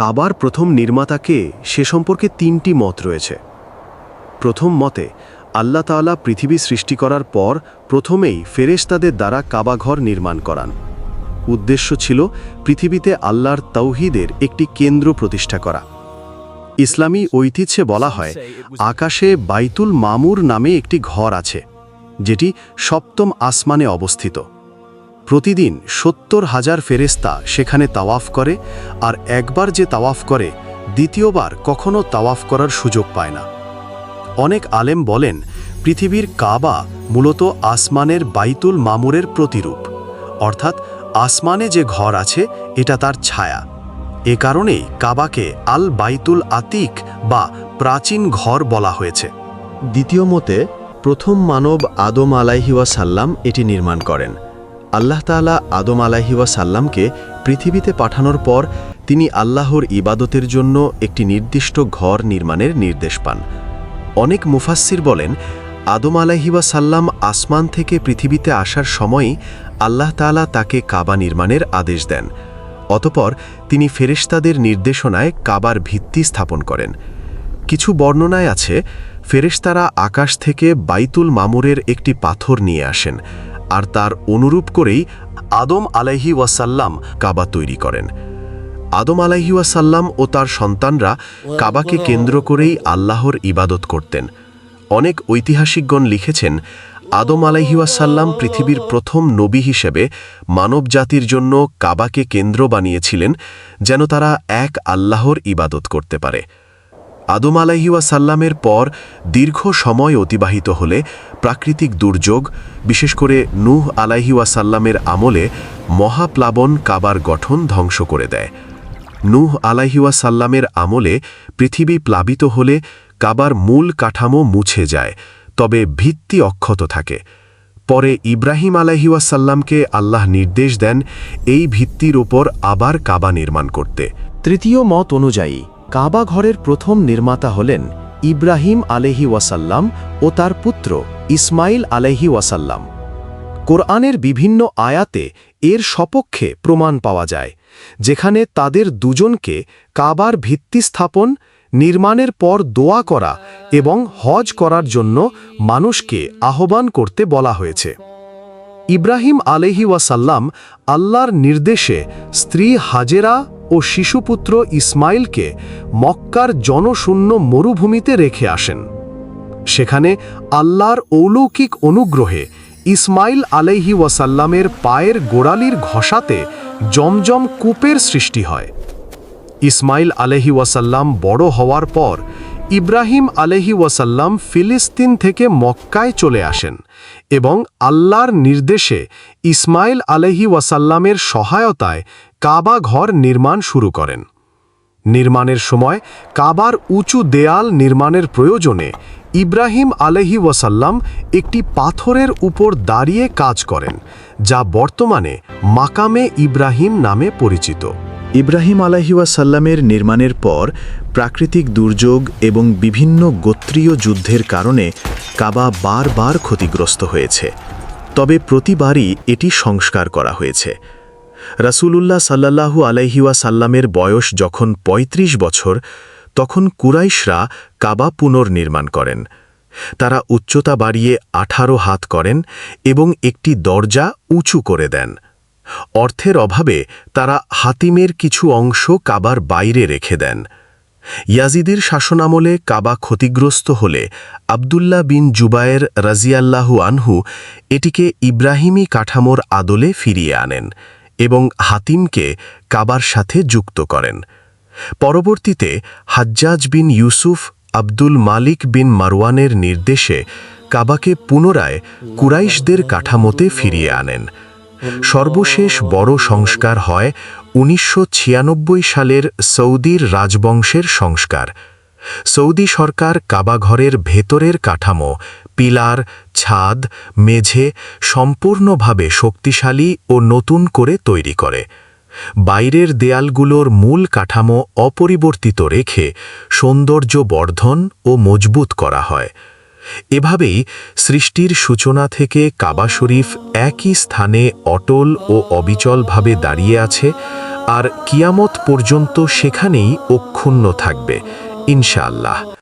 কাবার প্রথম নির্মাতাকে সে সম্পর্কে তিনটি মত রয়েছে। প্রথম মতে, আল্লাহ তাআলা পৃথিবী সৃষ্টি করার পর প্রথমেই ফেরেশতাদের দ্বারা কাবাঘর নির্মাণ করান। উদ্দেশ্য ছিল পৃথিবীতে আল্লাহর তৌহিদের একটি কেন্দ্র প্রতিষ্ঠা করা। ইসলামী ঐতিহ্যে বলা হয়, আকাশে বাইতুল মামুর নামে একটি ঘর আছে, যেটি সপ্তম আসমানে অবস্থিত। প্রতিদিন সত্তর হাজার ফেরেস্তা সেখানে তাওয়াফ করে, আর একবার যে তাওয়াফ করে, দ্বিতীয়বার কখনো তাওয়াফ করার সুযোগ পায় না। অনেক আলেম বলেন, পৃথিবীর কাবা মূলত আসমানের বাইতুল মামুরের প্রতিরূপ। অর্থাৎ আসমানে যে ঘর আছে, এটা তার ছায়া। এ কারণেই কাবাকে আল বাইতুল আতিক বা প্রাচীন ঘর বলা হয়েছে। দ্বিতীয় মতে, প্রথম মানব আদম আলাইহিওয়াসাল্লাম এটি নির্মাণ করেন। আল্লাহ তাআলা আদম আলাইহিওয়াসাল্লামকে পৃথিবীতে পাঠানোর পর তিনি আল্লাহর ইবাদতের জন্য একটি নির্দিষ্ট ঘর নির্মাণের নির্দেশ পান। অনেক মুফাসসির বলেন, আদম আলাইহিওয়াসাল্লাম আসমান থেকে পৃথিবীতে আসার সময়ই আল্লাহ তাআলা তাকে কাবা নির্মাণের আদেশ দেন। অতপর তিনি ফেরেশতাদের নির্দেশনায় কাবার ভিত্তি স্থাপন করেন। কিছু বর্ণনায় আছে, ফেরেশতারা আকাশ থেকে বাইতুল মামুরের একটি পাথর নিয়ে আসেন। আর তার অনুরূপ করেই আদম আলাইহি ওয়াসাল্লাম কাবা তৈরি করেন। আদম আলাইহি ওয়াসাল্লাম ও তার সন্তানরা কাবাকে কেন্দ্র করেই আল্লাহর ইবাদত করতেন। অনেক ঐতিহাসিকগণ লিখেছেন, আদম আলাইহিওয়াসাল্লাম পৃথিবীর প্রথম নবী হিসেবে মানবজাতির জন্য কাবাকে কেন্দ্র বানিয়েছিলেন, যেন তারা এক আল্লাহর ইবাদত করতে পারে। আদম আলাইহিওয়াসাল্লামের পর দীর্ঘ সময় অতিবাহিত হলে প্রাকৃতিক দুর্যোগ, বিশেষ করে নূহ আলাইহিওয়াসাল্লামের আমলে মহাপ্লাবন কাবার গঠন ধ্বংস করে দেয়। নূহ আলাইহিওয়াসাল্লামের আমলে পৃথিবী প্লাবিত হলে কাবার মূল কাঠামো মুছে যায়, তবে ভিত্তি অক্ষত থাকে। পরে ইব্রাহিম আলাইহিওয়াসাল্লামকে আল্লাহ নির্দেশ দেন এই ভিত্তির ওপর আবার কাবা নির্মাণ করতে। তৃতীয় মত অনুযায়ী কাবা ঘরের প্রথম নির্মাতা হলেন ইব্রাহিম আলহি ওয়াসাল্লাম ও তার পুত্র ইসমাইল আলহি ওয়াসাল্লাম। কোরআনের বিভিন্ন আয়াতে এর সপক্ষে প্রমাণ পাওয়া যায়, যেখানে তাদের দুজনকে কাবার ভিত্তি স্থাপন, নির্মাণের পর দোয়া করা এবং হজ করার জন্য মানুষকে আহ্বান করতে বলা হয়েছে। ইব্রাহিম আলহি ওয়াসাল্লাম আল্লাহর নির্দেশে স্ত্রী হাজেরা ও শিশুপুত্র ইসমাইলকে মক্কার জনশূন্য মরুভূমিতে রেখে আসেন। সেখানে আল্লাহর অলৌকিক অনুগ্রহে ইসমাইল আলাইহি ওয়াসাল্লামের পায়ের গোড়ালির ঘষাতে জমজম কূপের সৃষ্টি হয়। ইসমাইল আলহি ওয়াসাল্লাম বড় হওয়ার পর ইব্রাহিম আলহি ওয়াসাল্লাম ফিলিস্তিন থেকে মক্কায় চলে আসেন। এবং আল্লাহর নির্দেশে ইসমাইল আলহি ওয়াসাল্লামের সহায়তায় কাবা ঘর নির্মাণ শুরু করেন। নির্মাণের সময় কাবার উঁচু দেয়াল নির্মাণের প্রয়োজনে ইব্রাহিম আলহি ওয়াসাল্লাম একটি পাথরের উপর দাঁড়িয়ে কাজ করেন, যা বর্তমানে মাকামে ইব্রাহিম নামে পরিচিত। ইব্রাহিম আলাহিওয়াসাল্লামের নির্মাণের পর প্রাকৃতিক দুর্যোগ এবং বিভিন্ন গোত্রীয় যুদ্ধের কারণে কাবা বারবার ক্ষতিগ্রস্ত হয়েছে। তবে প্রতিবারই এটি সংস্কার করা হয়েছে। রাসূলুল্লাহ সাল্লাল্লাহু আলাইহিওয়াসাল্লামের বয়স যখন ৩৫ বছর, তখন কুরাইশরা কাবা পুনর্নির্মাণ করেন। তারা উচ্চতা বাড়িয়ে আঠারো হাত করেন এবং একটি দরজা উঁচু করে দেন। অর্থের অভাবে তারা হাতিমের কিছু অংশ কাবার বাইরে রেখে দেন। ইয়াজিদের শাসনামলে কাবা ক্ষতিগ্রস্ত হলে আবদুল্লাহ বিন জুবায়ের রাজিয়াল্লাহু আনহু এটিকে ইব্রাহিমী কাঠামোর আদলে ফিরিয়ে আনেন এবং হাতিমকে কাবার সাথে যুক্ত করেন। পরবর্তীতে হাজ্জাজ বিন ইউসুফ আব্দুল মালিক বিন মারওয়ানের নির্দেশে কাবাকে পুনরায় কুরাইশদের কাঠামোতে ফিরিয়ে আনেন। সর্বশেষ বড় সংস্কার হয় উনিশশো ছিয়ানব্বই সালের সৌদির রাজবংশের সংস্কার। সৌদি সরকার কাবাঘরের ভেতরের কাঠামো, পিলার, ছাদ, মেঝে সম্পূর্ণভাবে শক্তিশালী ও নতুন করে তৈরি করে। বাইরের দেয়ালগুলোর মূল কাঠামো অপরিবর্তিত রেখে সৌন্দর্য বর্ধন ও মজবুত করা হয়। এভাবেই সৃষ্টির সূচনা থেকে কাবা শরীফ একই স্থানে অটল ও অবিচলভাবে দাঁড়িয়ে আছে আর কিয়ামত পর্যন্ত সেখানেই অক্ষুণ্ণ থাকবে, ইনশাআল্লাহ।